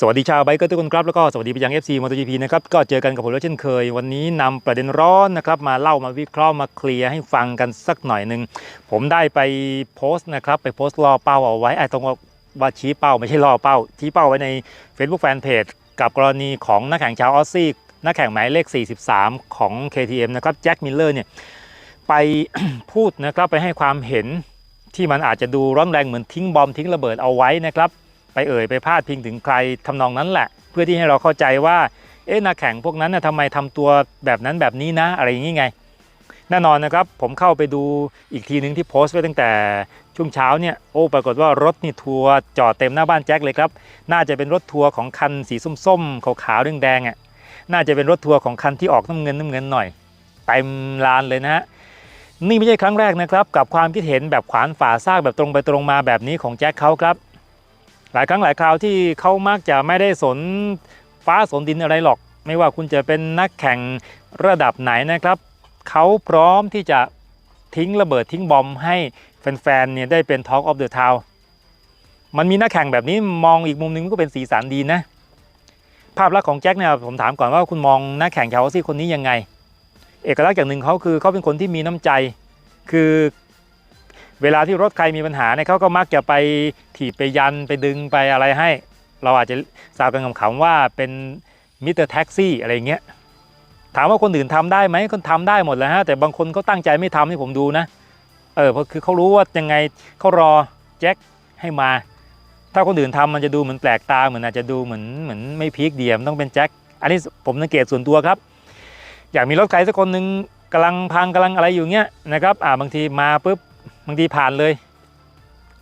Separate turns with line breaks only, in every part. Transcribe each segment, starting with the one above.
สวัสดีชาวไบเกอร์ทุกคนครับ แล้วก็สวัสดีไปยัง FC MotoGP นะครับ ก็เจอกันกับผมแล้วเช่นเคย วันนี้นำประเด็นร้อนนะครับ มาเล่ามาวิเคราะห์มาเคลียร์ให้ฟังกันสักหน่อยหนึ่ง ผมได้ไปโพสต์นะครับ ไปโพสต์ล่อเป้าเอาไว้ไอ้ตรงว่าว่าชี้เป้าไม่ใช่ล่อเป้า ชี้เป้าไว้ใน Facebook Fanpage กับกรณีของนักแข่งชาวออสซี่นักแข่งหมายเลข 43 ของ KTM นะครับแจ็คมิลเลอร์เนี่ยไปพูดนะครับไปให้ความเห็นที่มันอาจจะดูร้อนแรงเหมือนทิ้งบอมทิ้งระเบิดเอาไว้นะครับ ไปเอ่ยไปพาดพิงถึงใครทำนองนั้นแหละ เพื่อที่ให้เราเข้าใจว่าเอ๊ะนักแข่งพวกนั้นนะทำไมทำตัวแบบนั้นแบบนี้นะอะไรอย่างนี้ไง แน่นอนนะครับผมเข้าไปดูอีกทีนึงที่โพสต์ไว้ตั้งแต่ช่วงเช้าเนี่ยโอ้ปรากฏว่ารถนี่ทัวร์จอดเต็มหน้าบ้านแจ็คเลยครับ น่าจะเป็นรถทัวร์ของคันสีส้มๆขาวๆแดงๆอะน่าจะเป็นรถทัวร์ของคันที่ออกน้ำเงินน้ำเงินหน่อยเต็มลานเลยนะฮะนี่ไม่ใช่ครั้งแรกนะครับ กับความคิดเห็นแบบขวานฝ่าซากแบบตรงไปตรงมาแบบนี้ของแจ็คเขาครับ หลายครั้งหลายคราวที่เขามักจะไม่ได้สนฟ้าสนดินอะไรหรอก ไม่ว่าคุณจะเป็นนักแข่งระดับไหนนะครับเขาพร้อมที่จะทิ้งระเบิดทิ้งบอมให้แฟนๆเนี่ยได้เป็น Talk of the Town มันมีนักแข่งแบบนี้มองอีกมุมหนึงก็เป็นสีสันดีนะ ภาพลักษณ์ของแจ็คเนี่ยผมถามก่อนว่าคุณมองนักแข่งชาวออสซี่คนนี้ยังไง เอกลักษณ์อย่างหนึ่งเขาคือเขาเป็นคนที่มีน้ำใจ คือ เวลาที่รถใครมีปัญหาเนี่ยเขาก็มักจะไปถีบไปยันไปดึงไปอะไรให้ เราอาจจะสาวกันคำๆว่าเป็นมิเตอร์แท็กซี่อะไรเงี้ยถามว่าคนอื่นทำได้ไหมคนทำได้หมดแล้วฮะแต่บางคนเขาตั้งใจไม่ทำให้ผมดูนะเออเพราะคือเขารู้ว่ายังไงเขารอแจ็คให้มา ถ้าคนอื่นทำมันจะดูเหมือนแปลกตาเหมือนอาจจะดูเหมือนเหมือนไม่พีคเดียมนต้องเป็นแจ็คอันนี้ผมสังเกตส่วนตัวครับ อยากมีรถใครสักคนหนึ่งกำลังพังกำลังอะไรอยู่เงี้ยนะครับอ่าบางทีมาปุ๊บ บางทีผ่านเลย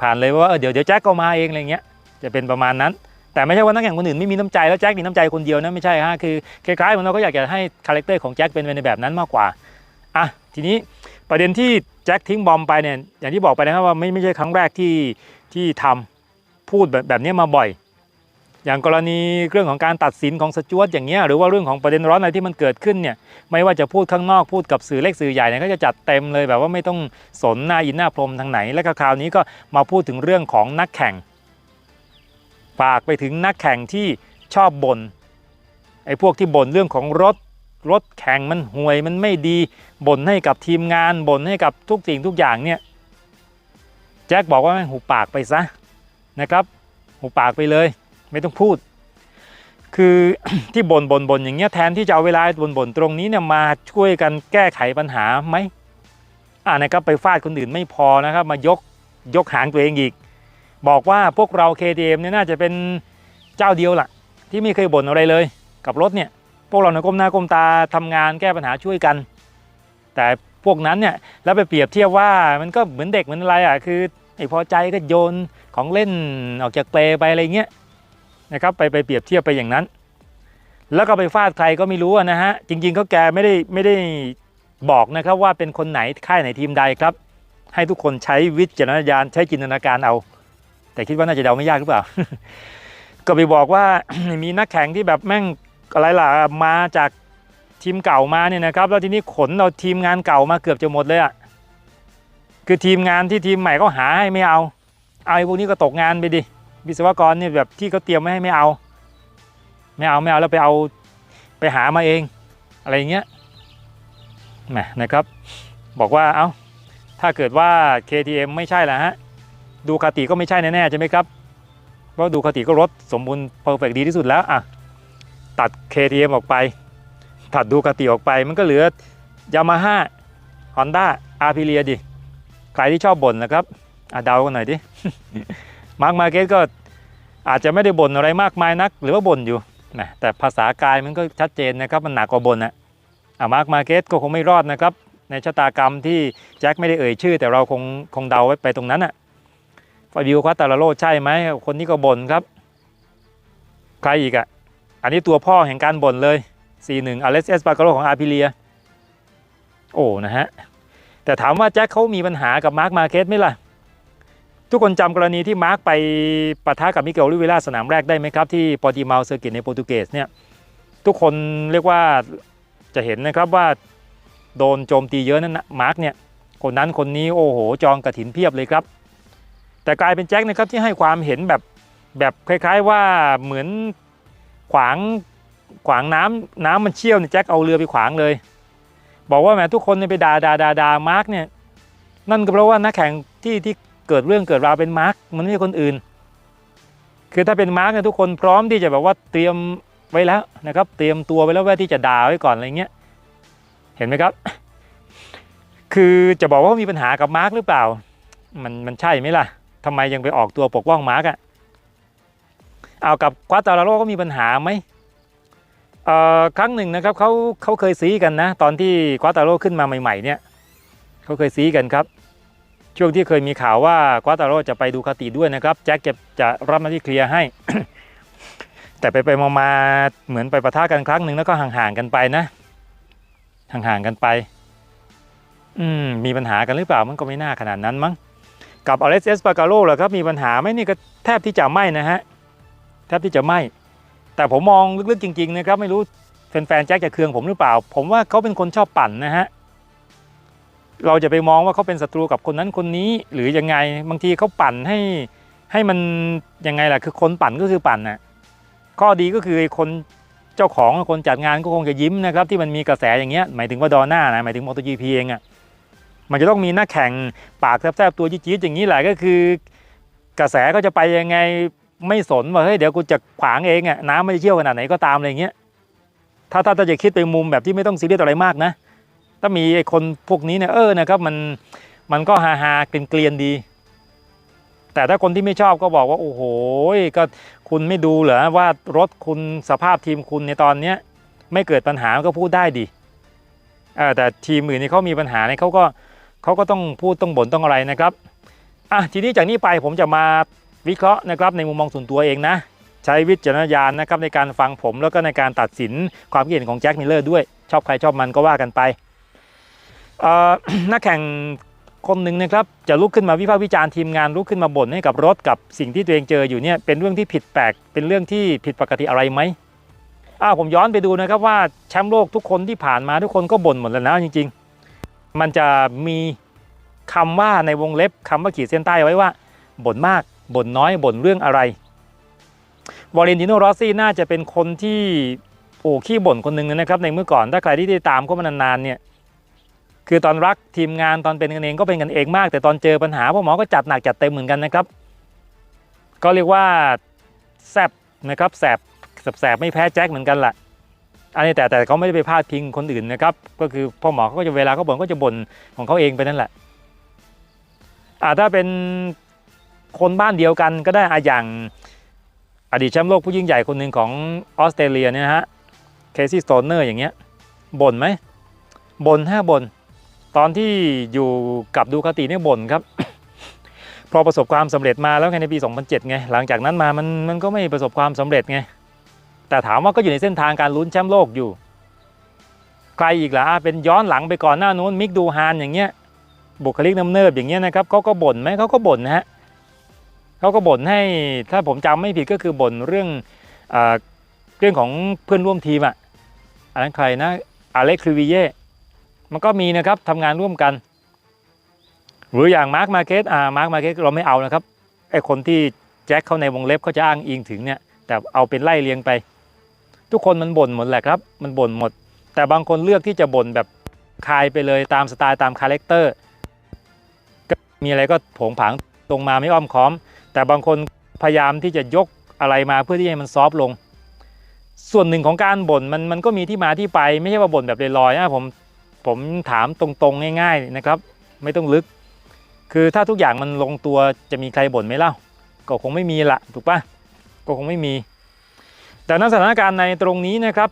ผ่านเลยว่าเออเดี๋ยวเดี๋ยวแจ็คก็มาเองอะไรเงี้ยจะเป็นประมาณนั้น แต่ไม่ใช่ว่านักแข่งคนอื่นไม่มีน้ำใจแล้วแจ็คมีน้ำใจคนเดียวนะไม่ใช่ฮะคือคล้ายๆเหมือนเราก็อยากจะให้คาแรคเตอร์ของแจ็คเป็นในแบบนั้นมากกว่าอะทีนี้ประเด็นที่แจ็คทิ้งบอมไปเนี่ยอย่างที่บอกไปนะครับว่าไม่ไม่ใช่ครั้งแรกที่ที่ทำพูดแบบแบบนี้มาบ่อย อย่างกรณีเรื่องของการตัดสินของสจวตอย่างเงี้ยหรือว่าเรื่องของประเด็นร้อนอะไรที่มันเกิดขึ้นเนี่ยไม่ว่าจะพูดข้างนอกพูดกับสื่อเล็กสื่อใหญ่เนี่ยก็จะจัดเต็มเลยแบบว่าไม่ต้องสนหน้าอินหน้าพรมทางไหน และคราวนี้ก็มาพูดถึงเรื่องของนักแข่งฝากไปถึงนักแข่งที่ชอบบ่นไอ้พวกที่บ่นเรื่องของรถรถแข่งมันห่วยมันไม่ดีบ่นให้กับทีมงานบ่นให้กับทุกสิ่งทุกอย่างเนี่ยแจ็คบอกว่าหูปากไปซะนะครับ หูปากไปเลย ไม่ต้องพูด คือที่บ่นบ่นบ่นอย่างเงี้ยแทนที่จะเอาเวลาบ่นบ่นตรงนี้เนี่ยมาช่วยกันแก้ไขปัญหาไหมอ่านะครับไปฟาดคนอื่นไม่พอนะครับมายกยกหางตัวเองอีก บอกว่าพวกเรา KTM เนี่ยน่าจะเป็นเจ้าเดียวล่ะ ที่ไม่เคยบ่นอะไรเลย กับรถเนี่ยพวกเราเนี่ยก้มหน้าก้มตาทำงานแก้ปัญหาช่วยกัน แต่พวกนั้นเนี่ยแล้วไปเปรียบเทียบว่ามันก็เหมือนเด็กเหมือนอะไรอะคือไอ้พอใจก็โยนของเล่นออกจากเปลไปอะไรเงี้ย นะครับไปไปเปรียบเทียบไปอย่างนั้น แล้วก็ไปฟาดใครก็ไม่รู้นะฮะจริงๆเขาแกไม่ได้ไม่ได้บอกนะครับว่าเป็นคนไหนค่ายไหนทีมใดครับ ให้ทุกคนใช้วิจารณญาณใช้จินตนาการเอา แต่คิดว่าน่าจะเดาไม่ยากหรือเปล่า ก็ไปบอกว่ามีนักแข่งที่แบบแม่งอะไรล่ะมาจากทีมเก่ามาเนี่ยนะครับแล้วทีนี้ขนเราทีมงานเก่ามาเกือบจะหมดเลยอะคือทีมงานที่ทีมใหม่ก็หาให้ไม่เอา เอาไอ้พวกนี้ก็ตกงานไปดิ วิศวกรเนี่ยแบบที่เขาเตรียมไว้ให้ไม่เอา ไม่เอาไม่เอาแล้วไปเอาไปหามาเองอะไรอย่างเงี้ยนะครับ บอกว่าเอา้าถ้าเกิดว่า KTM ไม่ใช่ละฮะดูคาติก็ไม่ใช่แน่ๆใช่ไหมครับเพราะดูคาติก็รถสมบูรณ์เพอร์เฟกดีที่สุดแล้วอะตัด KTM ออกไปตัดดูคาติออกไปมันก็เหลือยามาฮ่าฮอนด้าอาร์พิเลียดิ ใครที่ชอบบ่นนะครับอะเดากันหน่อยดิ มาร์คมาเก็ตก็อาจจะไม่ได้บ่นอะไรมากมายนัก หรือว่าบ่นอยู่นะแต่ภาษากายมันก็ชัดเจนนะครับมันหนักกว่าบ่นนะอะมาร์คมาเก็ตก็คงไม่รอดนะครับ ในชะตากรรมที่แจ็คไม่ได้เอ่ยชื่อ แต่เราคงคงเดาไว้ไปตรงนั้นอะฟาบิโอควาตาลาโรใช่ไหมคนนี้ก็บ่นครับ ใครอีกอะอันนี้ตัวพ่อแห่งการบ่นเลย 4-1อเลสเอสปาโกโรของอาร์พิเลียโอ้นะฮะแต่ถามว่าแจ็คเขามีปัญหากับมาร์คมาเก็ตไหมล่ะ ทุกคนจำกรณีที่มาร์คไปปะทะกับมิเกลลิเวล่าสนามแรกได้ไหมครับ ที่ปอติมาลเซอร์กิตในโปรตุเกสเนี่ยทุกคนเรียกว่าจะเห็นนะครับว่าโดนโจมตีเยอะนั่นนะมาร์คเนี่ยคนนั้นคนนี้โอ้โหจองกระถินเพียบเลยครับ แต่กลายเป็นแจ็คนะครับที่ให้ความเห็นแบบแบบคล้าย ๆว่าเหมือนขวางขวางน้ำน้ำมันเชี่ยวเนี่ยแจ็คเอาเรือไปขวางเลย บอกว่าแหมทุกคนไปด่าด่าด่าด่ามาร์กเนี่ยนั่นก็เพราะว่านักแข่งที่ที่ เกิดเรื่องเกิดราวเป็นมาร์กมันไม่ใช่คนอื่น คือถ้าเป็นมาร์กเนี่ยทุกคนพร้อมที่จะแบบว่าเตรียมไว้แล้วนะครับ เตรียมตัวไว้แล้วว่าที่จะด่าไว้ก่อนอะไรเงี้ยเห็นไหมครับ คือจะบอกว่ามีปัญหากับมาร์กหรือเปล่า มันมันใช่ไหมล่ะทำไมยังไปออกตัวปกป้องมาร์กอะเอากับควาตาลาโรก็มีปัญหาไหมเอ่อครั้งหนึ่งนะครับเขาเขาเคยซีกันนะ ตอนที่ควาตาโรขึ้นมาใหม่ ๆ เนี่ยเขาเคยซีกันครับ ช่วงที่เคยมีข่าวว่าควาตาโรจะไปดูคาติด้วยนะครับ แจ็คจะจะรับหน้าที่เคลียร์ให้ แต่ไปไปมามาเหมือนไปประทะกันครั้งหนึ่งแล้วก็ห่างๆกันไปนะ ห่างๆกันไป อืมมีปัญหากันหรือเปล่ามันก็ไม่น่าขนาดนั้นมั้งกับอเล็กซ์เอสปาการโลเหรอครับมีปัญหาไหมนี่ก็แทบที่จะไม่นะฮะแทบที่จะไม่ แต่ผมมองลึกๆจริง ๆ นะครับ ไม่รู้แฟนๆแจ็คจะเคืองผมหรือเปล่า ผมว่าเขาเป็นคนชอบปั่นนะฮะ เราจะไปมองว่าเขาเป็นศัตรูกับคนนั้นคนนี้หรือยังไงบางทีเขาปั่นให้ให้มันยังไงล่ะคือคนปั่นก็คือปั่นน่ะข้อดีก็คือคนเจ้าของคนจัดงานก็คงจะยิ้มนะครับที่มันมีกระแสอย่างเงี้ยหมายถึงว่าดอน่านะหมายถึงมอเตอร์จีพีเองอะมันจะต้องมีหนักแข่งปากแทบๆตัวจี๊ดๆอย่างนี้แหละก็คือ กระแสก็จะไปยังไงไม่สนว่าเฮ้ยเดี๋ยวกูจะขวางเองอะน้ำไม่เชี่ยวขนาดไหนก็ตามอะไรเงี้ยถ้าถ้าถ้าจะคิดไปมุมแบบที่ไม่ต้องซีเรียสอะไรมากนะ ถ้ามีไอ้คนพวกนี้เนี่ยเออนะครับมันมันก็ฮาฮาเกลียนเกลียนดี แต่ถ้าคนที่ไม่ชอบก็บอกว่าโอ้โหก็คุณไม่ดูเหรอว่ารถคุณสภาพทีมคุณในตอนเนี้ยไม่เกิดปัญหาก็พูดได้ดิเออแต่ทีมอื่นนี่เขามีปัญหาเนี่ยเขาก็เขาก็ต้องพูดต้องบ่นต้องอะไรนะครับอะทีนี้จากนี้ไปผมจะมาวิเคราะห์นะครับในมุมมองส่วนตัวเองนะใช้วิจารณญาณนะครับในการฟังผมแล้วก็ในการตัดสินความคิดเห็นของแจ็คมิลเลอร์ด้วย ชอบใครชอบมันก็ว่ากันไป นักแข่งคนหนึ่งนะครับจะลุกขึ้นมาวิพากษ์วิจารณ์ทีมงานลุกขึ้นมาบ่นให้กับรถกับสิ่งที่ตัวเองเจออยู่เนี่ยเป็นเรื่องที่ผิดแปลกเป็นเรื่องที่ผิดปกติอะไรไหมอ้าวผมย้อนไปดูนะครับว่าแชมป์โลกทุกคนที่ผ่านมาทุกคนก็บ่นหมดแล้วนะจริง ๆ มันจะมีคำว่าในวงเล็บคำว่าขีดเส้นใต้ไว้ว่าบ่นมากบ่นน้อยบ่นเรื่องอะไรวอลเลนติโนรอสซี่น่าจะเป็นคนที่โอ้ขี้บ่นคนหนึ่งนะครับในเมื่อก่อนถ้าใครที่ได้ตามเขามานานๆเนี่ย คือตอนรักทีมงานตอนเป็นกันเองก็เป็นกันเองมาก แต่ตอนเจอปัญหาพ่อหมอก็จัดหนักจัดเต็มเหมือนกันนะครับ ก็เรียกว่าแซบนะครับแสบแสบไม่แพ้แจ็คเหมือนกันแหละอันนี้แต่แต่เขาไม่ได้ไปพาดพิงคนอื่นนะครับก็คือพ่อหมอเขาก็จะเวลาเขาบ่นก็จะบ่นของเขาเองไปนั่นแหละอ่าถ้าเป็นคนบ้านเดียวกันก็ได้อะอย่างอดีตแชมป์โลกผู้ยิ่งใหญ่คนหนึ่งของออสเตรเลียเนี่ยฮะเคซี่สโตนเนอร์อย่างเงี้ยบ่นไหมบ่นห้าบ่น ตอนที่อยู่กับดูคาติเนี่ยบ่นครับ พอประสบความสำเร็จมาแล้วไงในปี 2007 ไง หลังจากนั้นมามันมันก็ไม่ประสบความสำเร็จไง แต่ถามว่าก็อยู่ในเส้นทางการลุ้นแชมป์โลกอยู่ ใครอีกล่ะอะเป็นย้อนหลังไปก่อนหน้านู้นมิกดูฮานอย่างเงี้ยบุคลิกน้ำเนิบอย่างเงี้ยนะครับเขาก็บ่นไหมเขาก็บ่นนะฮะเขาก็บ่นให้ถ้าผมจำไม่ผิดก็คือบ่นเรื่องเอเรื่องของเพื่อนร่วมทีมอะอันนั้นใครนะอเล็กคริวิเย่ มันก็มีนะครับทำงานร่วมกัน หรืออย่างมาร์คมาเก็ตอ่ามาร์คมาเก็ตเราไม่เอานะครับไอคนที่แจ็คเข้าในวงเล็บเขาจะอ้างอิงถึงเนี่ยแต่เอาเป็นไล่เลียงไป ทุกคนมันบ่นหมดแหละครับ มันบ่นหมด แต่บางคนเลือกที่จะบ่นแบบคายไปเลยตามสไตล์ตามคาแรคเตอร์มีอะไรก็ผงผางตรงมาไม่อ้อมค้อม แต่บางคนพยายามที่จะยกอะไรมาเพื่อที่ให้มันซอฟต์ลง ส่วนหนึ่งของการบ่นมันมันก็มีที่มาที่ไป ไม่ใช่ว่าบ่นแบบลอยๆนะผม ผมถามตรงๆง่าย ๆนะครับ ไม่ต้องลึก คือถ้าทุกอย่างมันลงตัวจะมีใครบ่นไหมเล่า ก็คงไม่มีละถูกปะก็คงไม่มี แต่ในสถานการณ์ในตรงนี้นะครับ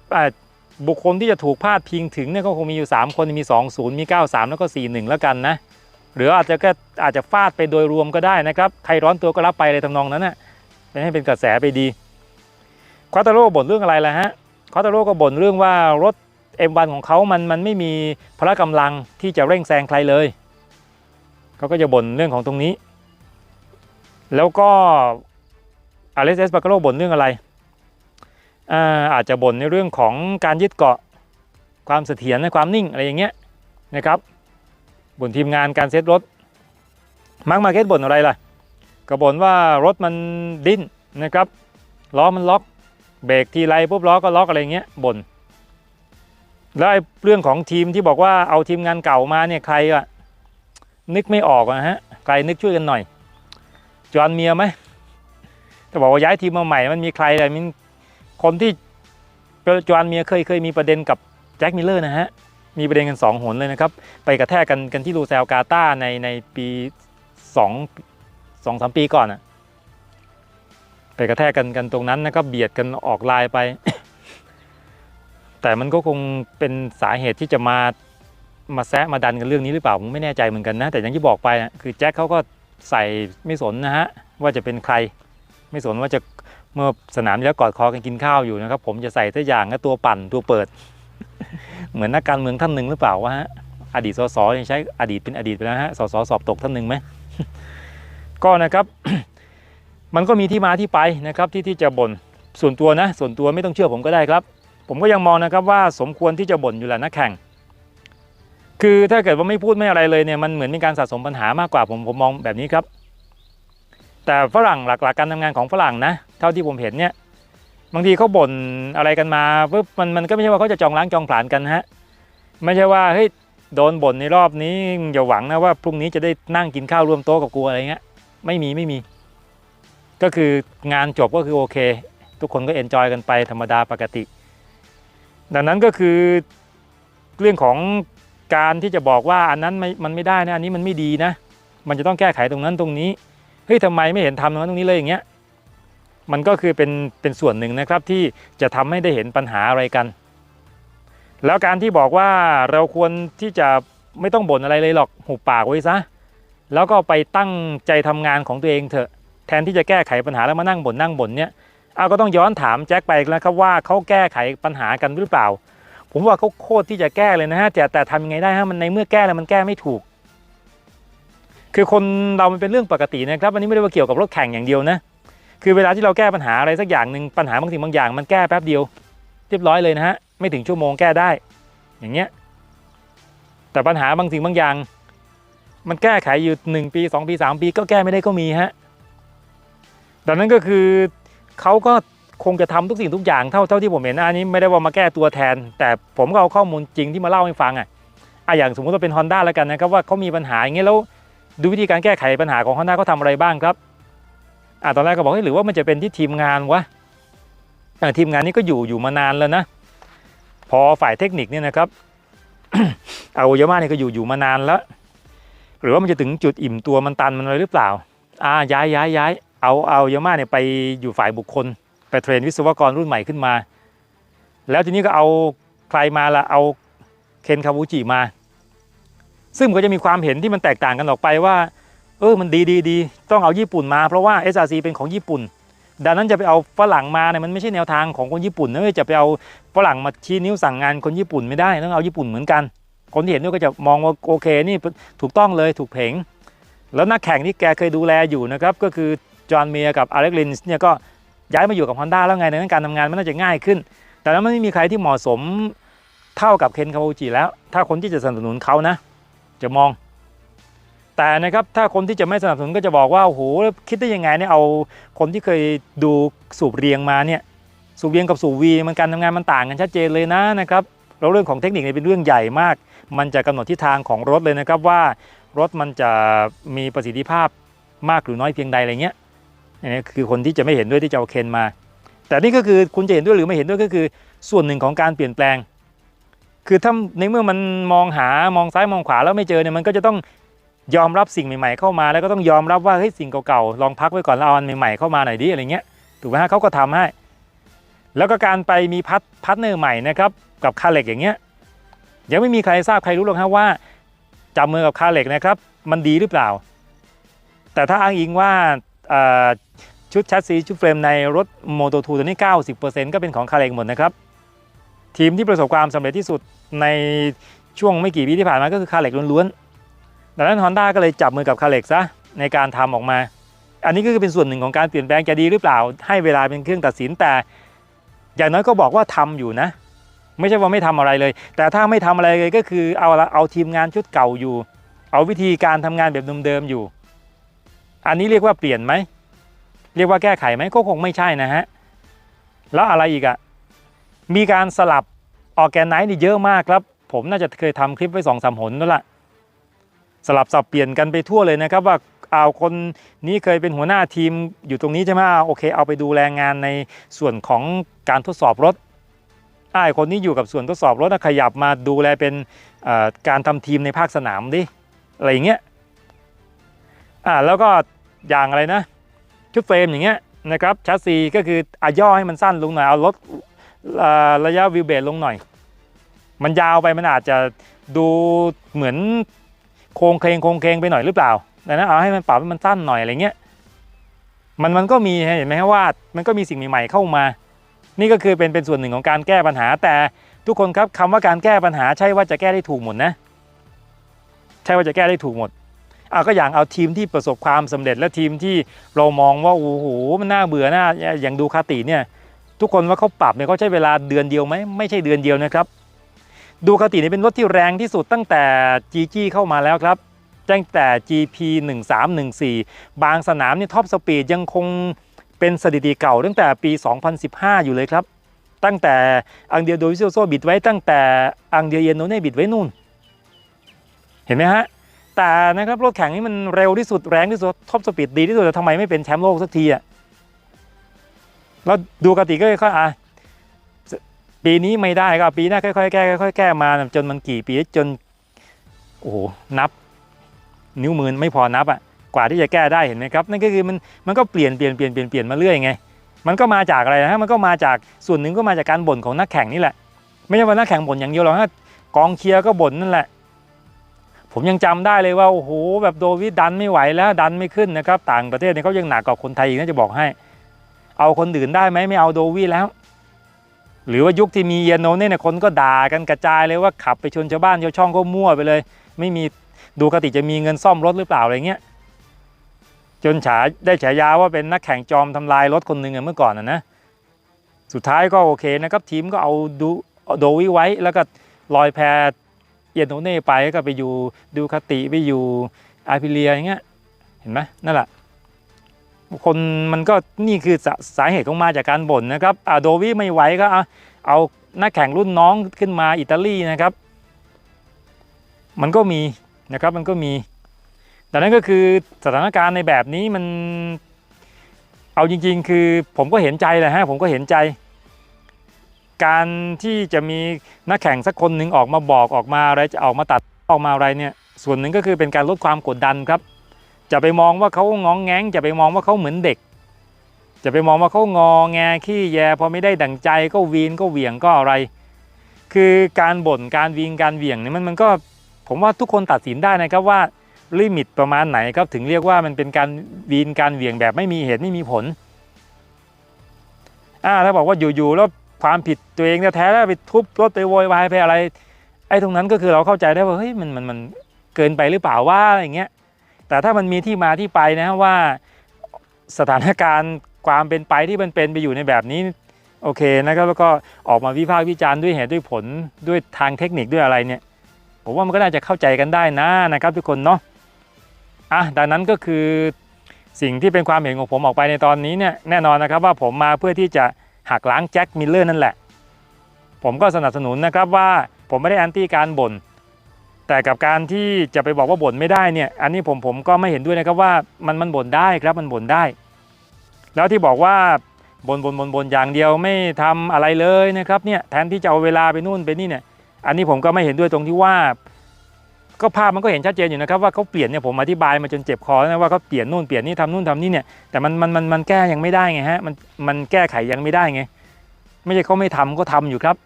บุคคลที่จะถูกพาดพิงถึงเนี่ยก็คงมีอยู่ 3 คนมี 2 0 มี 9 3 แล้วก็ 4 1 แล้วกันนะหรืออาจจะก็อาจจะฟาดไปโดยรวมก็ได้นะครับ ใครร้อนตัวก็รับไปอะไรทำนองนั้นนะ่ะเป็นให้เป็นกระแสไปดีควาตาโร่บ่นเรื่องอะไรล่ะฮะควาตาโร่ก็บ่นเรื่องว่ารถ M1 ของเขามันมันไม่มีพละกำลังที่จะเร่งแซงใครเลยเขาก็จะบ่นเรื่องของตรงนี้ แล้วก็อเล็กซ์บาร์โบ่นเรื่องอะไรอ่าอาจจะบ่นในเรื่องของการยึดเกาะความเสถียรความนิ่งอะไรอย่างเงี้ยนะครับบ่นทีมงานการเซตรถมาร์กมาเก็ตบ่นอะไรล่ะก็บ่นว่ารถมันดิ้นนะครับล้อมันล็อกเบรกทีไรปุ๊บล้อก็ล็อกอะไรเงี้ยบ่น แล้วไอ้เรื่องของทีมที่บอกว่าเอาทีมงานเก่ามาเนี่ยใครอะนึกไม่ออกอะฮะใครนึกช่วยกันหน่อย จอห์นเมียไหมถ้าบอกว่าย้ายทีมมาใหม่ มันมีใครอะไรมันคนที่จอห์นเมียเคยเคยมีประเด็นกับแจ็คมิลเลอร์นะฮะมีประเด็นกันสองหนเลยนะครับ ไปกระแทกกันกันที่ลูเซลกาตาในในปีสองสองสามปีก่อนอะไปกระแทกกันกันตรงนั้นนะครับเบียดกันออกลายไป แต่มันก็คงเป็นสาเหตุที่จะมามาแซะมาดันกันเรื่องนี้หรือเปล่าผมไม่แน่ใจเหมือนกันนะ แต่อย่างที่บอกไปอะคือแจ็คเขาก็ใส่ไม่สนนะฮะว่าจะเป็นใคร ไม่สนว่าจะเมื่อสนามแล้วกอดคอกันกินข้าวอยู่นะครับ ผมจะใส่ทุกอย่างก็ตัวปั่นตัวเปิด เหมือนนักการเมืองท่านหนึ่งหรือเปล่าวะฮะอดีตสสยังใช้อดีตเป็นอดีตไปแล้วฮะสสสอบตกท่านหนึ่งไหมก็นะครับ มันก็มีที่มาที่ไปนะครับที่ที่จะบ่นส่วนตัวนะ ส่วนตัวไม่ต้องเชื่อผมก็ได้ครับ ผมก็ยังมองนะครับว่าสมควรที่จะบ่นอยู่แหละนักแข่ง คือถ้าเกิดว่าไม่พูดไม่อะไรเลยเนี่ยมันเหมือนเป็นการสะสมปัญหามากกว่าผมผมมองแบบนี้ครับ แต่ฝรั่งหลักๆการทำงานของฝรั่งนะ เท่าที่ผมเห็นเนี่ยบางทีเขาบ่นอะไรกันมาปุ๊บมันมันก็ไม่ใช่ว่าเขาจะจองล้างจองผลาญกันฮะไม่ใช่ว่าเฮ้ยโดนบ่นในรอบนี้อย่าหวังนะว่าพรุ่งนี้จะได้นั่งกินข้าวร่วมโต๊ะกับกูอะไรเงี้ยไม่มีไม่มี ก็คืองานจบก็คือโอเค ทุกคนก็เอนจอยกันไปธรรมดาปกติ ดังนั้นก็คือเรื่องของการที่จะบอกว่าอันนั้นม,มันไม่ได้นะอันนี้มันไม่ดีนะ มันจะต้องแก้ไขตรงนั้นตรงนี้เฮ้ยทำไมไม่เห็นทำตรงนั้นตรงนี้เลยอย่างเงี้ยมันก็คือเป็นเป็นส่วนหนึ่งนะครับที่จะทำให้ได้เห็นปัญหาอะไรกัน แล้วการที่บอกว่าเราควรที่จะไม่ต้องบ่นอะไรเลยหรอกหุบปากไว้ซะแล้วก็ไปตั้งใจทำงานของตัวเองเถอะแทนที่จะแก้ไขปัญหาแล้วมานั่งบ่นนั่งบ่นเนี่ย เอาก็ต้องย้อนถามแจ็คไปแล้วครับว่าเขาแก้ไขปัญหากันหรือเปล่า ผมว่าเขาโคตรที่จะแก้เลยนะฮะแต่แต่ทำยังไงได้ฮะมันในเมื่อแก้แล้วมันแก้ไม่ถูก คือคนเรามันเป็นเรื่องปกตินะครับอันนี้ไม่ได้ว่าเกี่ยวกับรถแข่งอย่างเดียวนะคือเวลาที่เราแก้ปัญหาอะไรสักอย่างหนึ่งปัญหาบางสิ่งบางอย่าง มันแก้แป๊บเดียว เรียบร้อยเลยนะฮะไม่ถึงชั่วโมงแก้ได้ อย่างเงี้ยแต่ปัญหาบางสิ่งบางอย่าง มันแก้ไขอยู่หนึ่งปีสองปีสามปีก็แก้ไม่ได้ก็มีฮะดังนั้นก็คือ เขาก็คงจะทำทุกสิ่งทุกอย่างเท่าเท่าที่ผมเห็นนะอันนี้ไม่ได้ว่ามาแก้ตัวแทน แต่ผมก็เอาข้อมูลจริงที่มาเล่าให้ฟังอะอะอย่างสมมติว่าเป็น Honda แล้วกันนะครับว่าเขามีปัญหาอย่างเงี้ยแล้วดูวิธีการแก้ไขปัญหาของ Honda เขาทำอะไรบ้างครับอะตอนแรกก็บอกเฮ้หรือว่ามันจะเป็นที่ทีมงานวะอ่ทีมงานนี้ก็อยู่อยู่มานานแล้วนะ พอฝ่ายเทคนิคเนี่ยนะครับเอายามาเนี่ยก็อยู่อยู่มานานแล้ว หรือว่ามันจะถึงจุดอิ่มตัวมันตันมันอะไรหรือเปล่า อ่าย้ายย้ายย้าย เอาเอายาม่าเนี่ยไปอยู่ฝ่ายบุคคล ไปเทรนวิศวกรรุ่นใหม่ขึ้นมา แล้วทีนี้ก็เอาใครมาละเอาเคนคาบูจิมา ซึ่งก็จะมีความเห็นที่มันแตกต่างกันออกไปว่า เออมันดีดีดีต้องเอาญี่ปุ่นมาเพราะว่า SRC เป็นของญี่ปุ่น ดังนั้นจะไปเอาฝรั่งมาเนี่ยมันไม่ใช่แนวทางของคนญี่ปุ่นนะจะไปเอาฝรั่งมาชี้นิ้วสั่งงานคนญี่ปุ่นไม่ได้ต้องเอาญี่ปุ่นเหมือนกัน คนที่เห็นด้วยก็จะมองว่าโอเคนี่ถูกต้องเลยถูกเพงแล้วนักแข่งที่แกเคยดูแลอยู่นะครับก็คือ จอห์นเมียร์กับอเล็กลินส์เนี่ยก็ย้ายมาอยู่กับ Honda แล้วไงดังนั้นการทำงานมันน่าจะง่ายขึ้น แต่แล้วมันไม่มีใครที่เหมาะสมเท่ากับเคนคา u จิแล้ว ถ้าคนที่จะสนับสนุนเขานะ จะมอง แต่นะครับถ้าคนที่จะไม่สนับสนุนก็จะบอกว่าโอ้โหคิดได้ยังไงเนี่ยเอาคนที่เคยดูสูบเรียงมาเนี่ยสูบเรียงกับสูบวีมันการทำงานมันต่างกันชัดเจนเลยนะนะครับแล้วเรื่องของเทคนิคเนี่ยเป็นเรื่องใหญ่มาก มันจะกำหนดทิศทางของรถเลยนะครับว่ารถมันจะมีประสิทธิภาพมากหรือน้อยเพียงใดอะไรเงี้ย นี่คือคนที่จะไม่เห็นด้วยที่จะเอาเคนมา แต่นี่ก็คือคุณจะเห็นด้วยหรือไม่เห็นด้วยก็คือ ส่วนหนึ่งของการเปลี่ยนแปลง คือถ้าในเมื่อมันมองหามองซ้ายมองขวาแล้วไม่เจอเนี่ยมันก็จะต้องยอมรับสิ่งใหม่ ๆ เข้ามา แล้วก็ต้องยอมรับว่าเฮ้ยสิ่งเก่าๆลองพักไว้ก่อนแล้วเอาอันใหม่ๆเข้ามาหน่อยดิอะไรเงี้ยถูกไหมฮะเขาก็ทำให้ แล้วก็การไปมีพัทพาร์ทเนอร์ใหม่นะครับกับคาเล็กอย่างเงี้ยยังไม่มีใครทราบใครรู้หรอกฮะว่าจับมือกับคาเล็กนะครับ มันดีหรือเปล่า แต่ถ้าอ้างอิงว่า ชุดแชสซีชุดเฟรมในรถ Moto 2ตัวนี้ 90%ก็เป็นของคาเล็กหมดนะครับ ทีมที่ประสบความสำเร็จที่สุดในช่วงไม่กี่ปีที่ผ่านมาก็คือคาเล็กล้วนๆ ดังนั้น Honda ก็เลยจับมือกับคาเล็กซะในการทำออกมา อันนี้ก็คือเป็นส่วนหนึ่งของการเปลี่ยนแปลงจะดีหรือเปล่า ให้เวลาเป็นเครื่องตัดสินแต่ อย่างน้อยก็บอกว่าทำอยู่นะ ไม่ใช่ว่าไม่ทำอะไรเลย แต่ถ้าไม่ทำอะไรเลยก็คือเอาเอาทีมงานชุดเก่าอยู่ เอาวิธีการทำงานแบบเดิมๆอยู่ อันนี้เรียกว่าเปลี่ยนไหม เรียกว่าแก้ไขไหมก็คงไม่ใช่นะฮะ แล้วอะไรอีกอะมีการสลับออร์แกนไนซ์นี่เยอะมากครับ ผมน่าจะเคยทำคลิปไว้สองสามหนแล้วล่ะสลับสับเปลี่ยนกันไปทั่วเลยนะครับว่าเอาคนนี้เคยเป็นหัวหน้าทีมอยู่ตรงนี้ใช่ไหมอ่าโอเค เอาไปดูแลงานในส่วนของการทดสอบรถไอ้คนนี้อยู่กับส่วนทดสอบรถนะขยับมาดูแลเป็นการทำทีมในภาคสนามดิอะไรอย่างเงี้ย อ่าแล้วก็อย่างอะไรนะ ชุดเฟรมอย่างเงี้ยนะครับชัสซีก็คืออาย่อให้มันสั้นลงหน่อยเอาลดระยะวิวเบรลงหน่อย มันยาวไปมันอาจจะดูเหมือนโครงเคลงโครงเคลงไปหน่อยหรือเปล่าดังนั้นเอาให้มันปรับให้มันสั้นหน่อยอะไรเงี้ยมันมันก็มีเห็นไหมครับว่ามันก็มีสิ่งใหม่ๆเข้ามา นี่ก็คือเป็นเป็นส่วนหนึ่งของการแก้ปัญหา แต่ทุกคนครับคำว่าการแก้ปัญหาใช่ว่าจะแก้ได้ถูกหมดนะ ใช่ว่าจะแก้ได้ถูกหมด อะก็อย่างเอาทีมที่ประสบความสำเร็จและทีมที่เรามองว่าโอ้โหมันน่าเบื่อหน่าอย่างดูคาติเนี่ยทุกคนว่าเขาปรับเนี่ยเขาใช้เวลาเดือนเดียวไหมไม่ใช่เดือนเดียวนะครับ ดูคาติเนี่ยเป็นรถที่แรงที่สุดตั้งแต่ GG เข้ามาแล้วครับตั้งแต่ GP 1314 บางสนามเนี่ยท็อปสปีดยังคงเป็นสถิติเก่าตั้งแต่ปี 2015 อยู่เลยครับ ตั้งแต่อังเดียโดวิโซโซบิดไว้ตั้งแต่อังเดียเยนโนเน่บิดไว้นู่น เห็นไหมฮะ แต่นะครับรถแข่งนี่มันเร็วที่สุดแรงที่สุดท็อปสปีดดีที่สุดแต่ทำไมไม่เป็นแชมป์โลกสักทีอะแล้วดูกติก็ค่อยๆอะปีนี้ไม่ได้ก็ปีหน้าค่อยๆแก้ค่อยๆแก้มาจนมันกี่ปีจนโอ้โหนับ นิ้วมือไม่พอนับอะกว่าที่จะแก้ได้เห็นไหมครับนั่นก็คือมันมันก็เปลี่ยนเปลี่ยนเปลี่ยนเปลี่ยนเปลี่ยนมาเรื่อยไงมันก็มาจากอะไรนะฮะมันก็มาจากส่วนหนึ่งก็มาจากการบ่นของนักแข่งนี่แหละ ไม่ใช่ว่านักแข่งบ่นอย่างเดียวหรอกฮะกองเชียร์ก็บ่นนั่นแหละ ผมยังจำได้เลยว่าโอ้โหแบบโดวิดดันไม่ไหวแล้วดันไม่ขึ้นนะครับ ต่างประเทศเนี่ยเขายังหนักกว่าคนไทยอีกนะจะบอกให้ เอาคนอื่นได้ไหมไม่เอาโดวิแล้ว หรือว่ายุคที่มีเยนโนเนี่ยคนก็ด่ากันกระจายเลยว่าขับไปชนชาวบ้านชาวช่องก็มั่วไปเลย ไม่มีดูกติจะมีเงินซ่อมรถหรือเปล่าอะไรเงี้ยจนฉาได้ฉายาว่าเป็นนักแข่งจอมทำลายรถคนหนึ่งเมื่อก่อนนะนะสุดท้ายก็โอเคนะครับทีมก็เอาดูโดวิไว้แล้วก็ลอยแพ เอียนโนเน่ไปก็ไปอยู่ดูคาติไปอยู่อาพิเลียอย่างเงี้ยเห็นไหมนั่นแหละคนมันก็นี่คือสาสาเหตุของมาจากการบ่นนะครับอ่าโดวิไม่ไหวก็เอาเอานักแข่งรุ่นน้องขึ้นมาอิตาลีนะครับ มันก็มีนะครับมันก็มีแต่นั้นก็คือสถานการณ์ในแบบนี้มันเอาจริง ๆ คือผมก็เห็นใจแหละฮะผมก็เห็นใจ การที่จะมีนักแข่งสักคนหนึ่งออกมาบอกออกมาอะไรจะออกมาตัดออกมาอะไรเนี่ยส่วนหนึ่งก็คือเป็นการลดความกดดันครับ จะไปมองว่าเขางองแงงจะไปมองว่าเขาเหมือนเด็ก จะไปมองว่าเขางอแงขี้แยพอไม่ได้ดั่งใจก็วีนก็เหวี่ยงก็อะไร คือการบ่นการวีนการเหวี่ยงเนี่ยมันมันก็ผมว่าทุกคนตัดสินได้นะครับว่าลิมิตประมาณไหนครับถึงเรียกว่ามันเป็นการวีนการเหวี่ยงแบบไม่มีเหตุไม่มีผลอ่าถ้าบอกว่าอยู่ๆแล้ว ความผิดตัวเองแท้ๆแล้วไปทุบรถไปโวยวายไปอะไร ไอ้ตรงนั้นก็คือเราเข้าใจได้ว่าเฮ้ยมันมันมันเกินไปหรือเปล่าว่าอะไรอย่างเงี้ยแต่ถ้ามันมีที่มาที่ไปนะว่าสถานการณ์ความเป็นไปที่มันเป็นไปอยู่ในแบบนี้โอเคนะครับแล้วก็ออกมาวิพากษ์วิจารณ์ด้วยเหตุด้วยผลด้วยทางเทคนิคด้วยอะไรเนี่ยผมว่ามันก็น่าจะเข้าใจกันได้นะนะครับทุกคนเนาะอะดังนั้นก็คือสิ่งที่เป็นความเห็นของผมออกไปในตอนนี้เนี่ยแน่นอนนะครับว่าผมมาเพื่อที่จะ หักล้างแจ็คมิลเลอร์นั่นแหละ ผมก็สนับสนุนนะครับว่าผมไม่ได้แอนตี้การบ่นแต่กับการที่จะไปบอกว่าบ่นไม่ได้เนี่ยอันนี้ผมผมก็ไม่เห็นด้วยนะครับว่ามันมันบ่นได้ครับมันบ่นได้ แล้วที่บอกว่าบ่นบ่นบ่นบ่นอย่างเดียวไม่ทำอะไรเลยนะครับเนี่ยแทนที่จะเอาเวลาไปนู่นไปนี่เนี่ยอันนี้ผมก็ไม่เห็นด้วยตรงที่ว่า ก็ภาพมันก็เห็นชัดเจนอยู่นะครับว่าเขาเปลี่ยนเนี่ยผมอธิบายมาจนเจ็บคอนะว่าเขาเปลี่ยนนู่นเปลี่ยนนี่ทำนู่นทำนี่เนี่ยแต่มันมันมันมันแก้ยังไม่ได้ไงฮะมันมันแก้ไขยังไม่ได้ไงไม่ใช่เขาไม่ทำก็ทำอยู่ครับ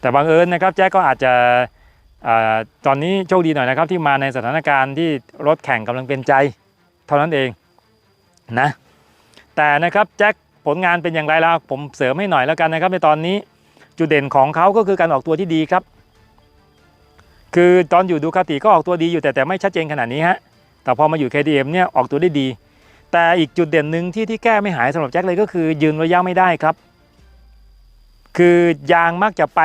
แต่บางเอิญนะครับแจ็คก็อาจจะอตอนนี้โชคดีหน่อยนะครับ ที่มาในสถานการณ์ที่รถแข่งกำลังเป็นใจ เท่านั้นเองนะแต่นะครับแจ็คผลงานเป็นอย่างไรแล้วผมเสริมให้หน่อยแล้วกันนะครับในตอนนี้จุดเด่นของเขาก็คือการออกตัวที่ดีครับ คือตอนอยู่ดูคาติก็ออกตัวดีอยู่แต่แต่ไม่ชัดเจนขนาดนี้ฮะ แต่พอมาอยู่ KTM เนี่ยออกตัวได้ดี แต่อีกจุดเด่นหนึ่งที่ที่แก้ไม่หายสำหรับแจ็คเลยก็คือ ยืนระยะไม่ได้ครับ คือยางมักจะไป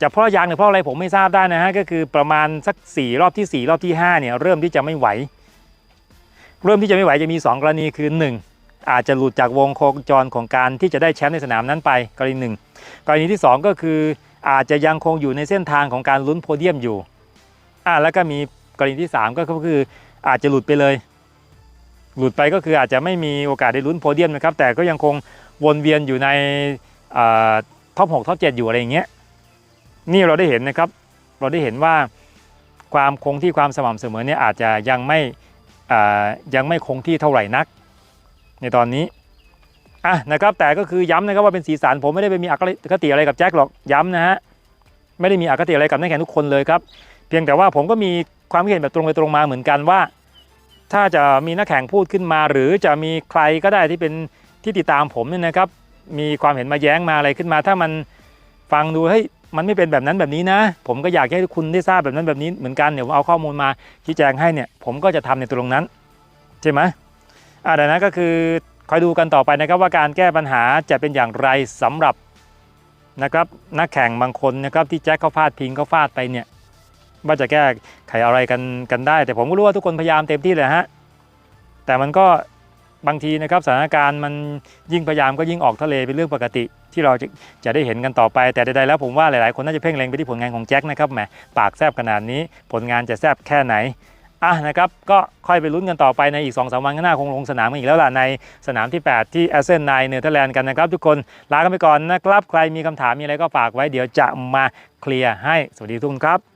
จะเพราะยางหรือเพราะอะไรผมไม่ทราบได้นะฮะก็คือประมาณสัก 4 รอบที่ 4 รอบที่5เนี่ยเริ่มที่จะไม่ไหว เริ่มที่จะไม่ไหวจะมี 2 กรณีคือ 1 อาจจะหลุดจากวงโคจรของการที่จะได้แชมป์ในสนามนั้นไป กรณีหนึ่งกรณีที่สองก็คือ อาจจะยังคงอยู่ในเส้นทางของการลุ้นโพเดียมอยู่อ่าแล้วก็มีกรณีที่สามก็คืออาจจะหลุดไปเลย หลุดไปก็คืออาจจะไม่มีโอกาสได้ลุ้นโพเดียมนะครับ แต่ก็ยังคงวนเวียนอยู่ในท็อปหกท็อปเจ็ดอยู่อะไรอย่างเงี้ยนี่เราได้เห็นนะครับ เราได้เห็นว่าความคงที่ความสม่ำเสมอเนี่ยอาจจะยังไม่อ่ายังไม่คงที่เท่าไหร่นัก ในตอนนี้ อะนะครับแต่ก็คือย้ำนะครับว่าเป็นสีสันผมไม่ได้ไปมีอคติอะไรกับแจ็คหรอกย้ำนะฮะไม่ได้มีอคติอะไรกับนักแข่งทุกคนเลยครับ เพียงแต่ว่าผมก็มีความเห็นแบบตรงไปตรงมาเหมือนกันว่า ถ้าจะมีนักแข่งพูดขึ้นมา หรือจะมีใครก็ได้ที่เป็นที่ติดตามผมเนี่ยนะครับ มีความเห็นมาแย้งมาอะไรขึ้นมา ถ้ามันฟังดูเฮ้ยมันไม่เป็นแบบนั้นแบบนี้นะ ผมก็อยากให้คุณได้ทราบแบบนั้นแบบนี้เหมือนกันเดี๋ยวเอาข้อมูลมาชี้แจงให้เนี่ย ผมก็จะทำในตรงนั้น ใช่ไหมอ่าดังนั้นก็คือ คอยดูกันต่อไปนะครับว่าการแก้ปัญหาจะเป็นอย่างไรสำหรับนะครับนักแข่งบางคนนะครับที่แจ็คเขาฟาดพิงเขาฟาดไปเนี่ยว่าจะแก้ไขอะไรกันกันได้ แต่ผมก็รู้ว่าทุกคนพยายามเต็มที่เลยฮะแต่มันก็บางทีนะครับสถานการณ์มันยิ่งพยายามก็ยิ่งออกทะเลเป็นเรื่องปกติ ที่เราจะจะได้เห็นกันต่อไป แต่ใดๆแล้วผมว่าหลายๆ คนน่าจะเพ่งเล็งไปที่ผลงานของแจ็คนะครับแหมปากแซบขนาดนี้ผลงานจะแซบแค่ไหน อะนะครับก็ค่อยไปลุ้นกันต่อไปในอีก2อสวันข้างหน้าคงลงสนามกันอีกแล้วล่ะในสนามที่ 8 ที่แอสเซนไนเนเธอร์แลนด์กันนะครับ ทุกคนลากันไปก่อนนะครับ ใครมีคำถามมีอะไรก็ฝากไว้เดี๋ยวจะมาเคลียร์ให้สวัสดีทุกคนครับ